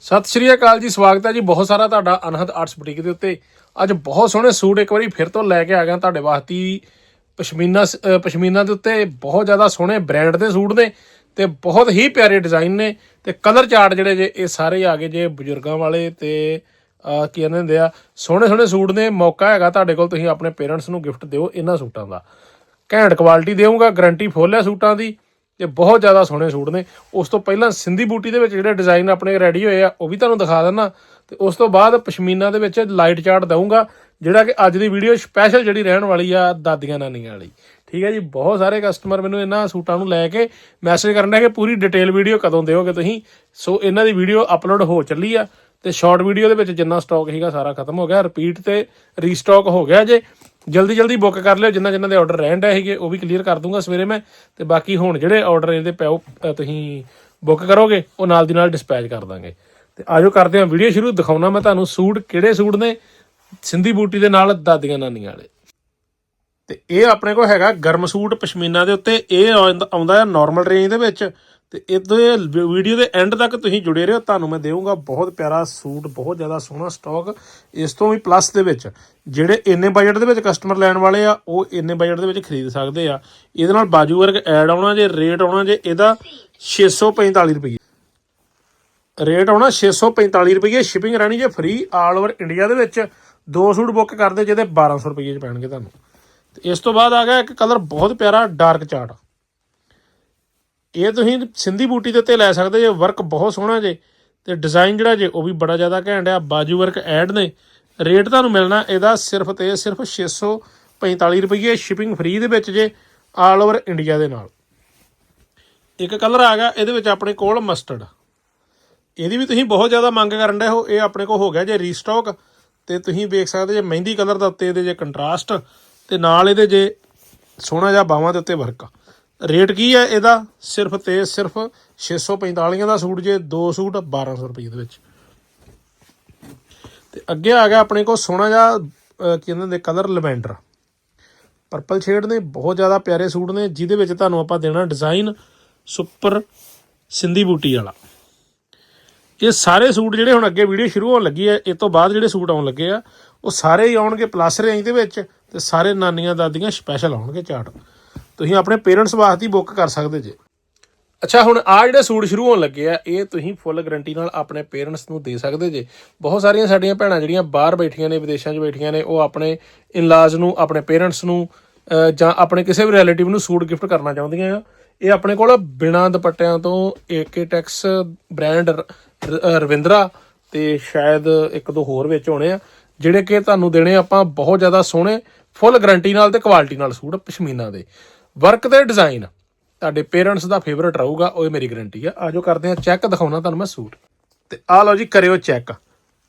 ਸਤਿ ਸ਼੍ਰੀ ਅਕਾਲ ਜੀ, ਸਵਾਗਤ ਹੈ ਜੀ ਬਹੁਤ ਸਾਰਾ ਤੁਹਾਡਾ ਅਨਹਦ ਆਰਟਸ ਬੁਟੀਕ ਦੇ ਉੱਤੇ। ਅੱਜ ਬਹੁਤ ਸੋਹਣੇ ਸੂਟ ਇੱਕ ਵਾਰੀ ਫਿਰ ਤੋਂ ਲੈ ਕੇ ਆ ਗਿਆ ਤੁਹਾਡੇ ਵਾਸਤੇ ਪਸ਼ਮੀਨਾ ਸ- ਪਸ਼ਮੀਨਾ ਦੇ ਉੱਤੇ ਬਹੁਤ ਜ਼ਿਆਦਾ ਸੋਹਣੇ ਬ੍ਰਾਂਡ ਦੇ ਸੂਟ ਨੇ ਤੇ ਬਹੁਤ ਹੀ ਪਿਆਰੇ ਡਿਜ਼ਾਈਨ ਨੇ ਤੇ ਕਲਰ ਚਾਰਟ ਜਿਹੜੇ ਜੇ ਇਹ ਸਾਰੇ ਆ ਗਏ ਜੇ ਬਜ਼ੁਰਗਾਂ ਵਾਲੇ ਤੇ ਕੀ ਕਹਿੰਦੇ ਹੁੰਦੇ ਆ, ਸੋਹਣੇ ਸੋਹਣੇ ਸੂਟ ਨੇ, ਮੌਕਾ ਹੈਗਾ ਤੁਹਾਡੇ ਕੋਲ ਤੁਸੀਂ ਆਪਣੇ ਪੇਰੈਂਟਸ ਨੂੰ ਗਿਫਟ ਦਿਓ ਇਹਨਾਂ ਸੂਟਾਂ ਦਾ। ਘੈਂਟ ਕੁਆਲਿਟੀ ਦੇਵਾਂਗਾ ਗਾਰੰਟੀ ਫੁੱਲ ਹੈ ਸੂਟਾਂ ਦੀ। ਤੇ ਬਹੁਤ ਜ਼ਿਆਦਾ ਸੋਹਣੇ ਸੂਟ ਨੇ, ਉਸ ਤੋਂ ਪਹਿਲਾਂ ਸਿੰਧੀ ਬੂਟੀ ਦੇ ਵਿੱਚ ਜਿਹੜੇ ਡਿਜ਼ਾਈਨ ਆਪਣੇ ਰੈਡੀ ਹੋਏ ਆ, ਉਹ ਵੀ ਤੁਹਾਨੂੰ ਦਿਖਾ ਦਿੰਨਾ ਤੇ ਉਸ ਤੋਂ ਬਾਅਦ ਪਸ਼ਮੀਨਾ ਦੇ ਵਿੱਚ ਲਾਈਟ ਚਾਰਟ ਦਊਂਗਾ, ਜਿਹੜਾ ਕਿ ਅੱਜ ਦੀ ਵੀਡੀਓ ਸਪੈਸ਼ਲ ਜਿਹੜੀ ਰਹਿਣ ਵਾਲੀ ਆ ਦਾਦੀਆਂ ਨਾਨੀਆਂ ਵਾਲੀ। ਠੀਕ ਹੈ ਜੀ, ਬਹੁਤ ਸਾਰੇ ਕਸਟਮਰ ਮੈਨੂੰ ਇਹਨਾਂ ਸੂਟਾਂ ਨੂੰ ਲੈ ਕੇ ਮੈਸੇਜ ਕਰਨ ਦੇ ਕਿ ਪੂਰੀ ਡਿਟੇਲ ਵੀਡੀਓ ਕਦੋਂ ਦਿਓਗੇ ਤੁਸੀਂ? ਸੋ ਇਹਨਾਂ ਦੀ ਵੀਡੀਓ ਅਪਲੋਡ ਹੋ ਚੱਲੀ ਆ, ਤੇ ਸ਼ਾਰਟ ਵੀਡੀਓ ਦੇ ਵਿੱਚ ਜਿੰਨਾ ਸਟਾਕ ਸੀਗਾ ਸਾਰਾ ਖਤਮ ਹੋ ਗਿਆ ਰਿਪੀਟ ਤੇ ਰੀਸਟਾਕ ਹੋ ਗਿਆ ਜੇ। ਜਲਦੀ ਜਲਦੀ ਬੁੱਕ ਕਰ ਲਿਓ ਜਿੰਨਾ ਜਿੰਨਾ ਦੇ ਆਰਡਰ ਰਹਿਣ ਡਏ ਹੈਗੇ ਉਹ ਵੀ ਕਲੀਅਰ ਕਰ ਦੂੰਗਾ ਸਵੇਰੇ ਮੈਂ। ਤੇ ਬਾਕੀ ਹੁਣ ਜਿਹੜੇ ਆਰਡਰ ਇਹਦੇ ਪਿਓ ਅ, ਤੁਸੀਂ ਬੁੱਕ ਕਰੋਗੇ ਉਹ ਨਾਲ ਦੀ ਨਾਲ ਡਿਸਪੈਚ ਕਰ ਦਾਂਗੇ। ਤੇ ਆਜੋ ਕਰਦੇ ਹਾਂ ਵੀਡੀਓ ਸ਼ੁਰੂ ਦਿਖਾਉਣਾ ਮੈਂ ਤੁਹਾਨੂੰ ਸੂਟ ਕਿਹੜੇ ਸੂਟ ਨੇ ਸਿੰਧੀ ਬੂਟੀ ਦੇ ਨਾਲ ਦਾਦੀਆਂ ਨਾਨੀਆਂ ਵਾਲੇ। ਤੇ ਇਹ ਆਪਣੇ ਕੋਲ ਹੈਗਾ ਗਰਮ ਸੂਟ ਪਸ਼ਮੀਨਾ ਦੇ ਉੱਤੇ ਇਹ ਆਉਂਦਾ ਆਉਂਦਾ ਹੈ ਨਾਰਮਲ ਰੇਂਜ ਦੇ ਵਿੱਚ। ਤੇ ਇਹਦੇ ਵੀਡੀਓ ਦੇ ਐਂਡ ਤੱਕ ਤੁਸੀਂ ਜੁੜੇ ਰਹੋ। ਤੁਹਾਨੂੰ ਮੈਂ ਦੇਵਾਂਗਾ ਬਹੁਤ ਪਿਆਰਾ ਸੂਟ, ਬਹੁਤ ਜ਼ਿਆਦਾ ਸੋਹਣਾ ਸਟਾਕ ਇਸ ਤੋਂ ਵੀ ਪਲੱਸ ਦੇ ਵਿੱਚ ਜਿਹੜੇ ਇੰਨੇ ਬਜਟ ਦੇ ਵਿੱਚ ਕਸਟਮਰ ਲੈਣ ਵਾਲੇ ਆ, ਉਹ ਇੰਨੇ ਬਜਟ ਦੇ ਵਿੱਚ ਖਰੀਦ ਸਕਦੇ ਆ। ਇਹਦੇ ਨਾਲ ਬਾਜੂ ਵਰਗ ਐਡ ਆਉਣਾ ਜੇ ਰੇਟ ਆਉਣਾ ਜੇ, ਇਹਦਾ 645 ਰੁਪਏ ਰੇਟ ਆਉਣਾ 645 ਰੁਪਏ ਸ਼ਿਪਿੰਗ ਰਹਿਣੀ ਜੇ ਫ੍ਰੀ ਆਲ ਓਵਰ ਇੰਡੀਆ ਦੇ ਵਿੱਚ। ਦੋ ਸੂਟ ਬੁੱਕ ਕਰਦੇ ਜਿਹਦੇ 1200 ਰੁਪਏ ਚ ਪੈਣਗੇ ਤੁਹਾਨੂੰ। ਤੇ ਇਸ ਤੋਂ ਬਾਅਦ ਆ ਗਿਆ ਇੱਕ ਕਲਰ ਬਹੁਤ ਪਿਆਰਾ ਡਾਰਕ ਚਾਰਟ ਇਹ ਤੁਸੀਂ ਸਿੰਧੀ ਬੂਟੀ ਦੇ ਉੱਤੇ ਲੈ ਸਕਦੇ ਜੇ ਵਰਕ ਬਹੁਤ ਸੋਹਣਾ ਜੇ। ਤੇ ਡਿਜ਼ਾਈਨ ਜਿਹੜਾ ਜੇ, ਉਹ ਵੀ ਬੜਾ ਜ਼ਿਆਦਾ ਘੈਂਟ ਆ। ਬਾਜੂ ਵਰਕ ਐਡ ਨੇ। ਰੇਟ ਤੁਹਾਨੂੰ ਮਿਲਣਾ, ਇਹਦਾ ਸਿਰਫ ਤੇ ਸਿਰਫ 645 ਰੁਪਏ ਸ਼ਿਪਿੰਗ ਫ੍ਰੀ ਦੇ ਵਿੱਚ ਜੇ ਆਲ ਓਵਰ ਇੰਡੀਆ ਦੇ ਨਾਲ। ਇੱਕ ਕਲਰ ਆ ਗਿਆ, ਇਹਦੇ ਵਿੱਚ ਆਪਣੇ ਕੋਲ ਮਸਟਰਡ ਇਹਦੀ ਵੀ ਤੁਸੀਂ ਬਹੁਤ ਜ਼ਿਆਦਾ ਮੰਗ ਕਰਨ ਦੇ ਹੋ, ਇਹ ਆਪਣੇ ਕੋਲ ਹੋ ਗਿਆ ਜੇ ਰੀਸਟਾਕ ਤੇ ਤੁਸੀਂ ਵੇਖ ਸਕਦੇ ਜੇ ਮਹਿੰਦੀ ਕਲਰ ਦਾ ਉੱਤੇ ਇਹਦੇ ਜੇ ਕੰਟਰਾਸਟ ਤੇ ਨਾਲ ਇਹਦੇ ਜੇ ਸੋਹਣਾ ਜਿਹਾ ਬਾਹਾਂ ਦੇ ਉੱਤੇ ਵਰਕ ਆ। ਰੇਟ ਕੀ ਹੈ ਇਹਦਾ? ਸਿਰਫ ਤੇ ਸਿਰਫ 645 ਦਾ ਸੂਟ ਜੇ, ਦੋ ਸੂਟ 1200 ਰੁਪਏ ਦੇ ਵਿੱਚ। ਤੇ ਅੱਗੇ ਆ ਗਿਆ ਆਪਣੇ ਕੋਲ ਸੋਹਣਾ ਜਿਹਾ ਕਹਿੰਦੇ ਨੇ ਕਲਰ ਲਵੈਂਡਰ ਪਰਪਲ ਸ਼ੇਡ ਨੇ, ਬਹੁਤ ਜ਼ਿਆਦਾ ਪਿਆਰੇ ਸੂਟ ਨੇ, ਜਿਹਦੇ ਵਿੱਚ ਤੁਹਾਨੂੰ ਆਪਾਂ ਦੇਣਾ ਡਿਜ਼ਾਈਨ ਸੁਪਰ ਸਿੰਧੀ ਬੂਟੀ ਵਾਲਾ। ਇਹ ਸਾਰੇ ਸੂਟ ਜਿਹੜੇ ਹੁਣ ਅੱਗੇ ਵੀਡੀਓ ਸ਼ੁਰੂ ਹੋਣ ਲੱਗੀ ਹੈ, ਇਹ ਤੋਂ ਬਾਅਦ ਜਿਹੜੇ ਸੂਟ ਆਉਣ ਲੱਗੇ ਆ, ਉਹ ਸਾਰੇ ਹੀ ਆਉਣਗੇ ਪਲੱਸ ਰੇਂਜ ਦੇ ਵਿੱਚ ਤੇ ਸਾਰੇ ਨਾਨੀਆਂ ਦਾਦੀਆਂ ਸਪੈਸ਼ਲ ਆਉਣਗੇ ਚਾਰਟ ਤੁਸੀਂ ਆਪਣੇ ਪੇਰੈਂਟਸ ਵਾਸਤੇ ਹੀ ਬੁੱਕ ਕਰ ਸਕਦੇ ਜੇ। ਅੱਛਾ, ਹੁਣ ਆ ਜਿਹੜੇ ਸੂਟ ਸ਼ੁਰੂ ਹੋਣ ਲੱਗੇ ਆ, ਇਹ ਤੁਸੀਂ ਫੁੱਲ ਗਾਰੰਟੀ ਨਾਲ ਆਪਣੇ ਪੇਰੈਂਟਸ ਨੂੰ ਦੇ ਸਕਦੇ ਜੇ। ਬਹੁਤ ਸਾਰੀਆਂ ਸਾਡੀਆਂ ਭੈਣਾਂ ਜਿਹੜੀਆਂ ਬਾਹਰ ਬੈਠੀਆਂ ਨੇ, ਵਿਦੇਸ਼ਾਂ 'ਚ ਬੈਠੀਆਂ ਨੇ, ਉਹ ਆਪਣੇ ਇਨਲਾਜ ਨੂੰ, ਆਪਣੇ ਪੇਰੈਂਟਸ ਨੂੰ ਜਾਂ ਆਪਣੇ ਕਿਸੇ ਵੀ ਰਿਲੇਟਿਵ ਨੂੰ ਸੂਟ ਗਿਫਟ ਕਰਨਾ ਚਾਹੁੰਦੀਆਂ ਆ। ਇਹ ਆਪਣੇ ਕੋਲ ਬਿਨਾਂ ਦੁਪੱਟਿਆਂ ਤੋਂ ਏਕੇ ਟੈਕਸ ਬ੍ਰਾਂਡ ਰਵਿੰਦਰਾ ਤੇ ਸ਼ਾਇਦ ਇੱਕ ਦੋ ਹੋਰ ਵਿੱਚ ਹੋਣੇ ਆ, ਜਿਹੜੇ ਕਿ ਤੁਹਾਨੂੰ ਦੇਣੇ ਆਪਾਂ ਬਹੁਤ ਜ਼ਿਆਦਾ ਸੋਹਣੇ ਫੁੱਲ ਗਾਰੰਟੀ ਨਾਲ ਤੇ ਕੁਆਲਿਟੀ ਨਾਲ ਸੂਟ ਪਸ਼ਮੀਨਾ ਦੇ। ਵਰਕ ਤੇ ਡਿਜ਼ਾਈਨ ਤੁਹਾਡੇ ਪੇਰੈਂਟਸ ਦਾ ਫੇਵਰਟ ਰਹੂਗਾ, ਉਹ ਮੇਰੀ ਗਰੰਟੀ ਆ। ਆਜੋ ਕਰਦੇ ਆ ਚੈੱਕ ਦਿਖਾਉਣਾ ਤੁਹਾਨੂੰ ਮੈਂ ਸੂਟ। ਤੇ ਆ ਲਓ ਜੀ, ਕਰਿਓ ਚੈੱਕ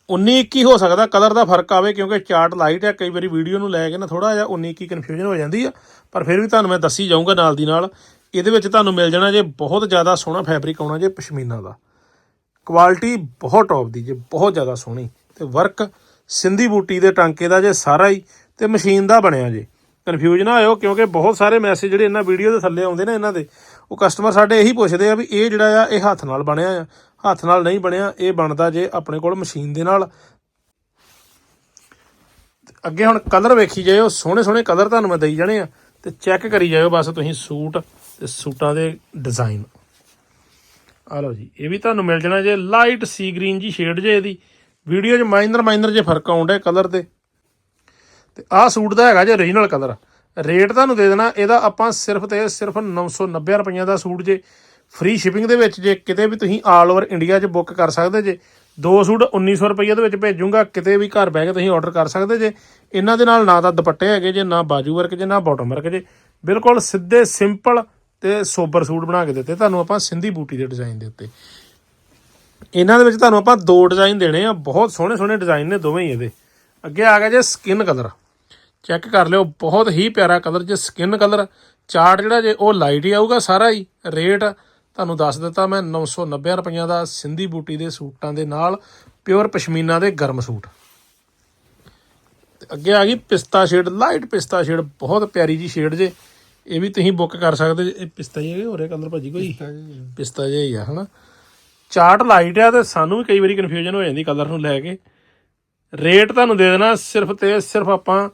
19 21 ਹੋ ਸਕਦਾ ਕਲਰ ਦਾ ਫ਼ਰਕ ਆਵੇ, ਕਿਉਂਕਿ ਚਾਰਟ ਲਾਈਟ ਹੈ ਕਈ ਵਾਰੀ ਵੀਡੀਓ ਨੂੰ ਲੈ ਕੇ ਨਾ ਥੋੜਾ ਜਿਹਾ 19 21 ਕਨਫਿਊਜ਼ਨ ਹੋ ਜਾਂਦੀ ਆ। ਪਰ ਫਿਰ ਵੀ ਤੁਹਾਨੂੰ ਮੈਂ ਦੱਸੀ ਜਾਊਂਗਾ ਨਾਲ ਦੀ ਨਾਲ, ਇਹਦੇ ਵਿੱਚ ਤੁਹਾਨੂੰ ਮਿਲ ਜਾਣਾ ਜੇ ਬਹੁਤ ਜ਼ਿਆਦਾ ਸੋਹਣਾ ਫੈਬਰਿਕ ਆਉਣਾ ਜੇ ਪਸ਼ਮੀਨਾ ਦਾ। ਕੁਆਲਿਟੀ ਬਹੁਤ ਟੌਪ ਦੀ, ਜੇ ਬਹੁਤ ਜ਼ਿਆਦਾ ਸੋਹਣੀ। ਤੇ ਵਰਕ ਸਿੰਧੀ ਬੂਟੀ ਦੇ ਟਾਂਕੇ ਦਾ ਜੇ ਸਾਰਾ ਹੀ, ਤੇ ਮਸ਼ੀਨ ਦਾ ਬਣਿਆ ਜੇ। ਕਨਫਿਊਜ਼ ਨਾ ਹੋਇਓ, ਕਿਉਂਕਿ ਬਹੁਤ ਸਾਰੇ ਮੈਸੇਜ ਜਿਹੜੇ ਇਹਨਾਂ ਵੀਡੀਓ ਦੇ ਥੱਲੇ ਆਉਂਦੇ ਨੇ ਇਹਨਾਂ ਦੇ, ਉਹ ਕਸਟਮਰ ਸਾਡੇ ਇਹੀ ਪੁੱਛਦੇ ਆ ਵੀ ਇਹ ਜਿਹੜਾ ਆ, ਇਹ ਹੱਥ ਨਾਲ ਬਣਿਆ ਆ। ਹੱਥ ਨਾਲ ਨਹੀਂ ਬਣਿਆ, ਇਹ ਬਣਦਾ ਜੇ ਆਪਣੇ ਕੋਲ ਮਸ਼ੀਨ ਦੇ ਨਾਲ। ਅੱਗੇ ਹੁਣ ਕਲਰ ਵੇਖੀ ਜਾਇਓ, ਸੋਹਣੇ ਸੋਹਣੇ ਕਲਰ ਤੁਹਾਨੂੰ ਮੈਂ ਦੇਈ ਜਾਣੇ ਆ, ਤੇ ਚੈੱਕ ਕਰੀ ਜਾਇਓ ਬਸ ਤੁਸੀਂ ਸੂਟ ਤੇ ਸੂਟਾਂ ਦੇ ਡਿਜ਼ਾਈਨ ਆ ਲਓ ਜੀ, ਇਹ ਵੀ ਤੁਹਾਨੂੰ ਮਿਲ ਜਾਣਾ ਜੇ ਲਾਈਟ ਸੀ ਗ੍ਰੀਨ ਜੀ ਸ਼ੇਡ ਜੇ ਇਹਦੀ। ਵੀਡੀਓ 'ਚ ਮਾਈਨਰ ਮਾਈਨਰ ਜੇ ਫ਼ਰਕ ਆਉਂਦਾ ਕਲਰ ਤੇ। ਤੇ ਆਹ ਸੂਟ ਦਾ ਹੈਗਾ ਜੇ ਓਰੀਜਨਲ ਕਲਰ ਰੇਟ ਤੁਹਾਨੂੰ ਦੇ ਦੇਣਾ, ਇਹਦਾ ਆਪਾਂ ਸਿਰਫ ਤੇ ਸਿਰਫ 990 ਰੁਪਈਆ ਦਾ ਸੂਟ ਜੇ। ਫ੍ਰੀ ਸ਼ਿਪਿੰਗ ਦੇ ਵਿੱਚ ਜੇ ਕਿਤੇ ਵੀ ਤੁਸੀਂ ਆਲ ਓਵਰ ਇੰਡੀਆ 'ਚ ਬੁੱਕ ਕਰ ਸਕਦੇ ਜੇ। ਦੋ ਸੂਟ 1900 ਰੁਪਈਆ ਦੇ ਵਿੱਚ ਭੇਜੂਗਾ, ਕਿਤੇ ਵੀ ਘਰ ਬਹਿ ਕੇ ਤੁਸੀਂ ਆਰਡਰ ਕਰ ਸਕਦੇ ਜੇ। ਇਹਨਾਂ ਦੇ ਨਾਲ ਨਾ ਤਾਂ ਦੁਪੱਟੇ ਹੈਗੇ ਜੇ, ਨਾ ਬਾਜੂ ਵਰਕ ਜੇ, ਨਾ ਬਾਟਮ ਵਰਕ ਜੇ। ਬਿਲਕੁਲ ਸਿੱਧੇ ਸਿੰਪਲ ਤੇ ਸੋਬਰ ਸੂਟ ਬਣਾ ਕੇ ਦਿੱਤੇ ਤੁਹਾਨੂੰ ਆਪਾਂ ਸਿੰਧੀ ਬੂਟੀ ਦੇ ਡਿਜ਼ਾਈਨ ਦੇ ਉੱਤੇ। ਇਹਨਾਂ ਦੇ ਵਿੱਚ ਤੁਹਾਨੂੰ ਆਪਾਂ ਦੋ ਡਿਜ਼ਾਈਨ ਦੇਣੇ ਆ, ਬਹੁਤ ਸੋਹਣੇ ਸੋਹਣੇ ਡਿਜ਼ਾਈਨ ਨੇ ਦੋਵੇਂ ਹੀ ਇਹਦੇ। ਅੱਗੇ ਆ ਗਿਆ ਜੇ ਸਕਿਨ ਕਲਰ ਚੈੱਕ ਕਰ ਲਿਓ ਬਹੁਤ ਹੀ ਪਿਆਰਾ ਕਲਰ ਜੇ ਸਕਿਨ ਕਲਰ ਚਾਰਟ ਜਿਹੜਾ ਜੇ ਉਹ ਲਾਈਟ ਹੀ ਆਊਗਾ ਸਾਰਾ ਹੀ। ਰੇਟ ਤੁਹਾਨੂੰ ਦੱਸ ਦਿੱਤਾ ਮੈਂ 990 ਰੁਪਈਆ ਦਾ ਸਿੰਧੀ ਬੂਟੀ ਦੇ ਸੂਟਾਂ ਦੇ ਨਾਲ ਪਿਓਰ ਪਸ਼ਮੀਨਾ ਦੇ ਗਰਮ ਸੂਟ। ਅੱਗੇ ਆ ਗਈ ਪਿਸਤਾ ਸ਼ੇਡ ਲਾਈਟ ਪਿਸਤਾ ਸ਼ੇਡ ਬਹੁਤ ਪਿਆਰੀ ਜੀ ਸ਼ੇਡ ਜੇ। ਇਹ ਵੀ ਤੁਸੀਂ ਬੁੱਕ ਕਰ ਸਕਦੇ ਜੇ। ਇਹ ਪਿਸਤਾ ਹੀ ਹੈ ਹੋਰ ਕਲਰ ਭਾਜੀ ਕੋਈ? ਪਿਸਤਾ ਜਿਹਾ ਹੀ ਆ ਹਨਾ। ਚਾਰਟ ਲਾਈਟ ਆ ਤੇ ਸਾਨੂੰ ਵੀ ਕਈ ਵਾਰੀ ਕਨਫਿਊਜ਼ਨ ਹੋ ਜਾਂਦੀ ਕਲਰ ਨੂੰ ਲੈ ਕੇ। ਰੇਟ ਤੁਹਾਨੂੰ ਦੇ ਦੇਣਾ ਸਿਰਫ ਤੇ ਸਿਰਫ ਆਪਾਂ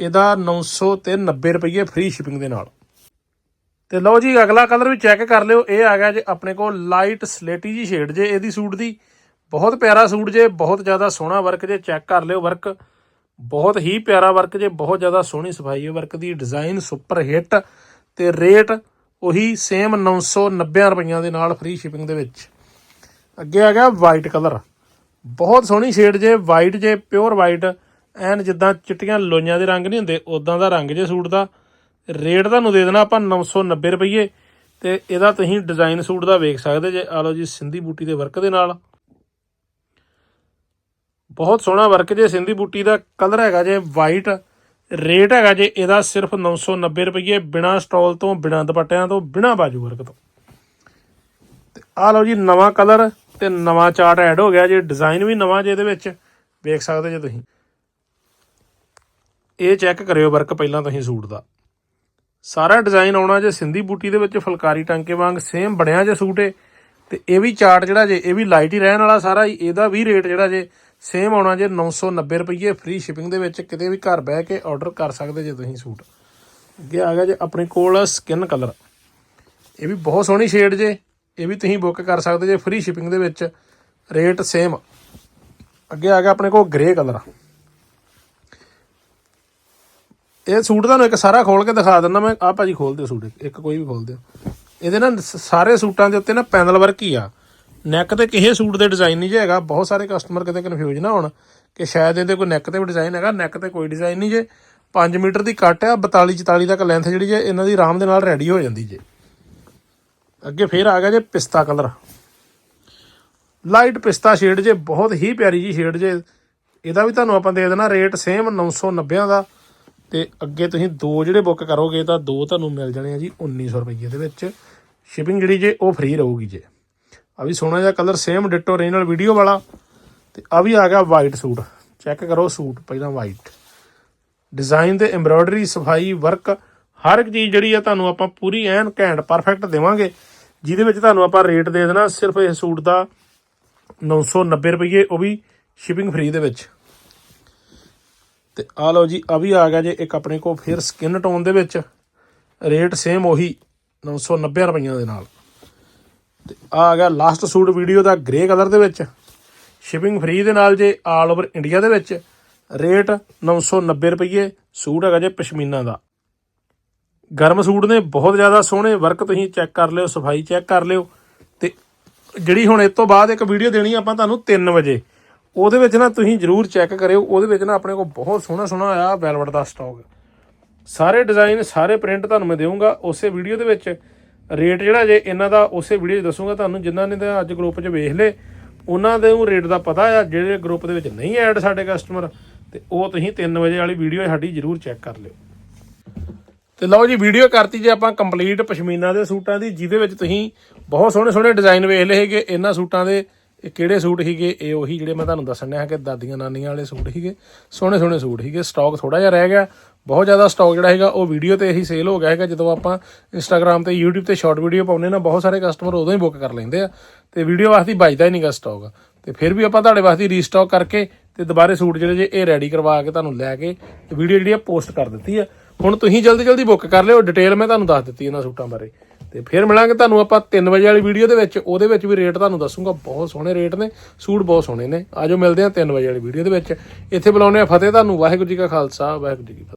ਇਹਦਾ 900 ਤੇ 90 ਰੁਪਏ ਫ੍ਰੀ ਸ਼ਿਪਿੰਗ ਦੇ ਨਾਲ। ਤੇ ਲਓ ਜੀ, ਅਗਲਾ ਕਲਰ ਵੀ ਚੈੱਕ ਕਰ ਲਿਓ। ਇਹ ਆ ਗਿਆ ਜੇ ਆਪਣੇ ਕੋਲ ਲਾਈਟ ਸਲੇਟੀ ਜੀ ਸ਼ੇਡ ਜੇ ਇਹਦੀ ਸੂਟ ਦੀ। ਬਹੁਤ ਪਿਆਰਾ ਸੂਟ ਜੇ, ਬਹੁਤ ਜ਼ਿਆਦਾ ਸੋਹਣਾ ਵਰਕ ਜੇ ਚੈੱਕ ਕਰ ਲਿਓ ਵਰਕ ਬਹੁਤ ਹੀ ਪਿਆਰਾ ਵਰਕ ਜੇ, ਬਹੁਤ ਜ਼ਿਆਦਾ ਸੋਹਣੀ ਸਫ਼ਾਈ ਹੈ ਵਰਕ ਦੀ। ਡਿਜ਼ਾਈਨ ਸੁਪਰ ਹਿੱਟ ਤੇ ਰੇਟ ਉਹੀ ਸੇਮ 990 ਰੁਪਈਆਂ ਦੇ ਨਾਲ ਫ੍ਰੀ ਸ਼ਿਪਿੰਗ ਦੇ ਵਿੱਚ। ਅੱਗੇ ਆ ਗਿਆ ਵਾਈਟ ਕਲਰ ਬਹੁਤ ਸੋਹਣੀ ਸ਼ੇਡ ਜੇ ਵਾਈਟ ਜੇ ਪਿਓਰ ਵਾਈਟ ਐਨ ਜਿੱਦਾਂ ਚਿੱਟੀਆਂ ਲੋਈਆਂ ਦੇ ਰੰਗ ਨਹੀਂ ਹੁੰਦੇ ਉਦਾਂ ਦਾ ਰੰਗ ਜੇ ਸੂਟ ਦਾ, ਰੇਟ ਤੁਹਾਨੂੰ ਦੇ ਦੇਣਾ ਆਪਾਂ 990 ਰੁਪਏ ਤੇ ਇਹਦਾ ਤੁਸੀਂ ਡਿਜ਼ਾਈਨ ਸੂਟ ਦਾ ਵੇਖ ਸਕਦੇ ਜੇ ਆ ਲਓ ਜੀ ਸਿੰਧੀ ਬੂਟੀ ਦੇ ਵਰਕ ਦੇ ਨਾਲ। ਬਹੁਤ ਸੋਹਣਾ ਵਰਕ ਜੇ ਸਿੰਧੀ ਬੂਟੀ ਦਾ ਕਲਰ ਹੈਗਾ ਜੇ ਵਾਈਟ ਰੇਟ ਹੈਗਾ ਜੇ ਇਹਦਾ ਸਿਰਫ 990 ਰੁਪਏ ਬਿਨਾ ਸਟਾਲ ਤੋਂ, ਬਿਨਾ ਦੁਪੱਟਿਆਂ ਤੋਂ, ਬਿਨਾ ਬਾਜੂ ਵਰਕ ਤੋਂ। ਤੇ ਆ ਲਓ ਜੀ ਨਵਾਂ ਕਲਰ ਤੇ ਨਵਾਂ ਚਾਰਟ ਐਡ ਹੋ ਗਿਆ ਜੇ ਡਿਜ਼ਾਈਨ ਵੀ ਨਵਾਂ ਜੇ ਇਹਦੇ ਵਿੱਚ, ਵੇਖ ਸਕਦੇ ਜੇ ਤੁਸੀਂ। ਇਹ ਚੈੱਕ ਕਰਿਓ ਵਰਕ ਪਹਿਲਾਂ ਤੁਸੀਂ ਸੂਟ ਦਾ। ਸਾਰਾ ਡਿਜ਼ਾਈਨ ਆਉਣਾ ਜੇ ਸਿੰਧੀ ਬੂਟੀ ਦੇ ਵਿੱਚ ਫੁਲਕਾਰੀ ਟਾਂਕੇ ਵਾਂਗ ਸੇਮ ਬਣਿਆ ਜੇ ਸੂਟ ਏ ਤੇ ਇਹ ਵੀ ਚਾਰਟ ਜਿਹੜਾ ਜੇ, ਇਹ ਵੀ ਲਾਈਟ ਹੀ ਰਹਿਣ ਵਾਲਾ ਸਾਰਾ ਹੀ, ਇਹਦਾ ਵੀ ਰੇਟ ਜਿਹੜਾ ਜੇ ਸੇਮ ਆਉਣਾ ਜੇ 990 ਰੁਪਏ ਫ੍ਰੀ ਸ਼ਿਪਿੰਗ ਦੇ ਵਿੱਚ ਕਿਤੇ ਵੀ ਘਰ ਬਹਿ ਕੇ ਆਰਡਰ ਕਰ ਸਕਦੇ ਜੇ ਤੁਸੀਂ ਸੂਟ। ਅੱਗੇ ਆ ਗਿਆ ਜੇ ਆਪਣੇ ਕੋਲ ਸਕਿਨ ਕਲਰ ਇਹ ਵੀ ਬਹੁਤ ਸੋਹਣੀ ਸ਼ੇਡ ਜੇ, ਇਹ ਵੀ ਤੁਸੀਂ ਬੁੱਕ ਕਰ ਸਕਦੇ ਜੇ ਫ੍ਰੀ ਸ਼ਿਪਿੰਗ ਦੇ ਵਿੱਚ ਰੇਟ ਸੇਮ ਅੱਗੇ ਆ ਗਿਆ ਆਪਣੇ ਕੋਲ ਗ੍ਰੇ ਕਲਰ ਇਹ ਸੂਟ ਤੁਹਾਨੂੰ ਇੱਕ ਸਾਰਾ ਖੋਲ ਕੇ ਦਿਖਾ ਦਿੰਦਾ ਮੈਂ, ਆਹ ਭਾਜੀ ਖੋਲ ਦਿਓ ਸੂਟ, ਇੱਕ- ਕੋਈ ਵੀ ਖੋਲ ਦਿਓ ਇਹਦੇ ਨਾ ਸਾਰੇ ਸੂਟਾਂ ਦੇ ਉੱਤੇ ਨਾ ਪੈਨਲ ਵਰਕ ਹੀ ਆ। ਨੈਕ ਤੇ ਕਿਸੇ ਸੂਟ ਦੇ ਡਿਜ਼ਾਈਨ ਨਹੀਂ ਜੇ ਹੈਗਾ, ਬਹੁਤ ਸਾਰੇ ਕਸਟਮਰ ਕਿਤੇ ਕਨਫਿਊਜ਼ ਨਾ ਹੋਣ ਕਿ ਸ਼ਾਇਦ ਇਹਦੇ ਕੋਈ ਨੈਕ ਤੇ ਵੀ ਡਿਜ਼ਾਈਨ ਹੈਗਾ ਨੈਕ ਤੇ ਕੋਈ ਡਿਜ਼ਾਈਨ ਨਹੀਂ ਜੇ। 5 ਮੀਟਰ ਦੀ ਕੱਟ ਆ 42 44 ਤੱਕ ਲੈਂਥ ਜਿਹੜੀ ਜੇ, ਇਹਨਾਂ ਦੀ ਆਰਾਮ ਦੇ ਨਾਲ ਰੈਡੀ ਹੋ ਜਾਂਦੀ ਜੇ। ਅੱਗੇ ਫੇਰ ਆ ਗਿਆ ਜੇ ਪਿਸਤਾ ਕਲਰ ਲਾਈਟ ਪਿਸਤਾ ਸ਼ੇਡ ਜੇ, ਬਹੁਤ ਹੀ ਪਿਆਰੀ ਜੀ ਸ਼ੇਡ ਜੇ। ਇਹਦਾ ਵੀ ਤੁਹਾਨੂੰ ਆਪਾਂ ਦੇ ਦੇਣਾ ਰੇਟ ਸੇਮ 990 ਦਾ। ਤੇ ਅੱਗੇ ਤੁਸੀਂ ਦੋ ਜਿਹੜੇ ਬੁੱਕ ਕਰੋਗੇ ਤਾਂ ਦੋ ਤੁਹਾਨੂੰ ਮਿਲ ਜਾਣੇ ਆ ਜੀ 1900 ਰੁਪਏ ਦੇ ਵਿੱਚ। ਸ਼ਿਪਿੰਗ ਜਿਹੜੀ ਜੇ ਉਹ ਫ੍ਰੀ ਰਹੂਗੀ ਜੇ। ਆ ਵੀ ਸੋਹਣਾ ਜਿਹਾ colour same ditto original video ਵਾਲਾ। ਤੇ ਆ ਵੀ ਆ ਗਿਆ ਵਾਈਟ ਸੂਟ। ਚੈੱਕ ਕਰੋ ਸੂਟ, ਪਹਿਲਾਂ ਵਾਈਟ ਡਿਜ਼ਾਈਨ ਤੇ ਐਮਬ੍ਰੋਇਡਰੀ ਸਫ਼ਾਈ ਵਰਕ ਹਰ ਇੱਕ ਚੀਜ਼ ਜਿਹੜੀ ਆ ਤੁਹਾਨੂੰ ਆਪਾਂ ਪੂਰੀ ਐਨ ਘੈਂਟ ਪਰਫੈਕਟ ਦੇਵਾਂਗੇ, ਜਿਹਦੇ ਵਿੱਚ ਤੁਹਾਨੂੰ ਆਪਾਂ ਰੇਟ ਦੇ ਦੇਣਾ। ਸਿਰਫ ਇਸ ਸੂਟ ਦਾ 990 ਰੁਪਏ ਉਹ ਵੀ ਸ਼ਿਪਿੰਗ ਫ੍ਰੀ ਦੇ ਵਿੱਚ। ਤੇ ਆ ਲਓ ਜੀ ਆ ਵੀ ਆ ਗਿਆ ਜੇ ਇੱਕ ਆਪਣੇ ਕੋਲ ਫਿਰ ਸਕਿਨ ਟੋਨ ਦੇ ਵਿੱਚ। ਰੇਟ ਸੇਮ ਉਹੀ 990 ਰੁਪਈਆਂ ਦੇ ਨਾਲ। ਤੇ ਆ ਆ ਗਿਆ ਲਾਸਟ ਸੂਟ ਵੀਡੀਓ ਦਾ ਗ੍ਰੇ ਕਲਰ ਦੇ ਵਿੱਚ। ਸ਼ਿਪਿੰਗ ਫ੍ਰੀ ਦੇ ਨਾਲ ਜੇ ਆਲ ਓਵਰ ਇੰਡੀਆ ਦੇ ਵਿੱਚ। ਰੇਟ 990 ਰੁਪਏ ਸੂਟ ਹੈਗਾ ਜੇ ਪਸ਼ਮੀਨਾ ਦਾ। ਗਰਮ ਸੂਟ ਨੇ ਬਹੁਤ ਜ਼ਿਆਦਾ ਸੋਹਣੇ ਵਰਕ ਤੁਸੀਂ ਚੈੱਕ ਕਰ ਲਿਓ, ਸਫ਼ਾਈ ਚੈੱਕ ਕਰ ਲਿਓ। ਤੇ ਜਿਹੜੀ ਹੁਣ ਇਸ ਤੋਂ ਬਾਅਦ ਇੱਕ ਵੀਡੀਓ ਦੇਣੀ ਆਪਾਂ ਤੁਹਾਨੂੰ 3 ਵਜੇ। ਉਹਦੇ ਵਿੱਚ ਨਾ ਤੁਸੀਂ ਜਰੂਰ ਚੈੱਕ ਕਰਿਓ, ਉਹਦੇ ਵਿੱਚ ਨਾ ਆਪਣੇ ਕੋਲ ਬਹੁਤ ਸੋਹਣਾ ਸੋਹਣਾ ਆਇਆ ਵੈਲਵਟ ਦਾ ਸਟਾਕ ਸਾਰੇ ਡਿਜ਼ਾਈਨ ਸਾਰੇ ਪ੍ਰਿੰਟ ਤੁਹਾਨੂੰ ਮੈਂ ਦੇਵਾਂਗਾ ਉਸੇ ਵੀਡੀਓ ਦੇ ਵਿੱਚ ਰੇਟ ਜਿਹੜਾ ਜੇ ਇਹਨਾਂ ਦਾ, ਉਸੇ ਵੀਡੀਓ 'ਚ ਦੱਸੂਗਾ ਤੁਹਾਨੂੰ, ਜਿਨ੍ਹਾਂ ਨੇ ਤਾਂ ਅੱਜ ਗਰੁੱਪ 'ਚ ਵੇਖ ਲਏ, ਉਹਨਾਂ ਦੇ ਉਹ ਰੇਟ ਦਾ ਪਤਾ ਆ, ਜਿਹੜੇ ਗਰੁੱਪ ਦੇ ਵਿੱਚ ਨਹੀਂ ਐਡ ਸਾਡੇ ਕਸਟਮਰ ਤੇ ਉਹ ਤੁਸੀਂ 3 ਵਜੇ ਵਾਲੀ ਵੀਡੀਓ ਸਾਡੀ ਜਰੂਰ ਚੈੱਕ ਕਰ ਲਿਓ। ਤੇ ਲਓ ਜੀ ਵੀਡੀਓ ਕਰਤੀ ਜੇ ਆਪਾਂ ਕੰਪਲੀਟ ਪਸ਼ਮੀਨਾ ਦੇ ਸੂਟਾਂ ਦੀ, ਜਿਹਦੇ ਵਿੱਚ ਤੁਸੀਂ ਬਹੁਤ ਸੋਹਣੇ ਸੋਹਣੇ ਡਿਜ਼ਾਈਨ ਵੇਖ ਲਏ ਹੈਗੇ, ਇਹਨਾਂ ਸੂਟਾਂ ਦੇ ਇਹ ਕਿਹੜੇ ਸੂਟ ਸੀਗੇ? ਇਹ ਉਹੀ ਜਿਹੜੇ ਮੈਂ ਤੁਹਾਨੂੰ ਦੱਸਣ ਡਿਆ ਕਿ ਦਾਦੀਆਂ ਨਾਨੀਆਂ ਵਾਲੇ ਸੂਟ ਸੀਗੇ। ਸੋਹਣੇ ਸੋਹਣੇ ਸੂਟ ਸੀਗੇ। ਸਟਾਕ ਥੋੜਾ ਜਿਹਾ ਰਹਿ ਗਿਆ। ਬਹੁਤ ਜ਼ਿਆਦਾ ਸਟਾਕ ਜਿਹੜਾ ਹੈਗਾ ਉਹ ਵੀਡੀਓ ਤੇ ਹੀ ਸੇਲ ਹੋ ਗਿਆ ਹੈਗਾ ਜਦੋਂ ਆਪਾਂ ਇੰਸਟਾਗ੍ਰam ਤੇ, YouTube ਤੇ ਸ਼ਾਰਟ ਵੀਡੀਓ ਪਾਉਂਦੇ ਨਾ, ਬਹੁਤ ਸਾਰੇ ਕਸਟਮਰ ਉਦੋਂ ਹੀ ਬੁੱਕ ਕਰ ਲੈਂਦੇ ਆ। ਤੇ ਵੀਡੀਓ ਵਾਸਤੇ ਬਚਦਾ ਹੀ ਨਹੀਂਗਾ ਸਟਾਕ ਤੇ ਫਿਰ ਵੀ ਆਪਾਂ ਤੁਹਾਡੇ ਵਾਸਤੇ ਰੀਸਟਾਕ ਕਰਕੇ ਤੇ ਦੁਬਾਰੇ ਸੂਟ ਜਿਹੜੇ ਜੇ ਇਹ ਰੈਡੀ ਕਰਵਾ ਕੇ ਤੁਹਾਨੂੰ ਲੈ ਕੇ ਵੀਡੀਓ ਜਿਹੜੀ ਆ ਪੋਸਟ ਕਰ ਦਿੱਤੀ ਆ। ਹੁਣ ਤੁਸੀਂ ਜਲਦੀ ਜਲਦੀ ਬੁੱਕ ਕਰ ਲਿਓ। ਡਿਟੇਲ ਮੈਂ ਤੁਹਾਨੂੰ ਦੱਸ ਦਿੱਤੀ ਇਹਨਾਂ ਸੂਟਾਂ ਬਾਰੇ। ਤੇ ਫਿਰ ਮਿਲਾਂਗੇ ਤੁਹਾਨੂੰ ਆਪਾਂ 3 ਵਜੇ ਵਾਲੀ ਵੀਡੀਓ ਦੇ ਵਿੱਚ। ਉਹਦੇ ਵਿੱਚ ਵੀ ਰੇਟ ਤੁਹਾਨੂੰ ਦੱਸੂਗਾ। ਬਹੁਤ ਸੋਹਣੇ ਰੇਟ ਨੇ। ਸੂਟ ਬਹੁਤ ਸੋਹਣੇ ਨੇ। ਆਜੋ ਮਿਲਦੇ ਹਾਂ 3 ਵਜੇ ਵਾਲੀ ਵੀਡੀਓ ਦੇ ਵਿੱਚ। ਇੱਥੇ ਬੁਲਾਉਂਦੇ ਆ ਫਤਿਹ ਤੁਹਾਨੂੰ। ਵਾਹਿਗੁਰੂ ਜੀ ਕਾ ਖਾਲਸਾ, ਵਾਹਿਗੁਰੂ ਜੀ ਕੀ ਫਤਿਹ।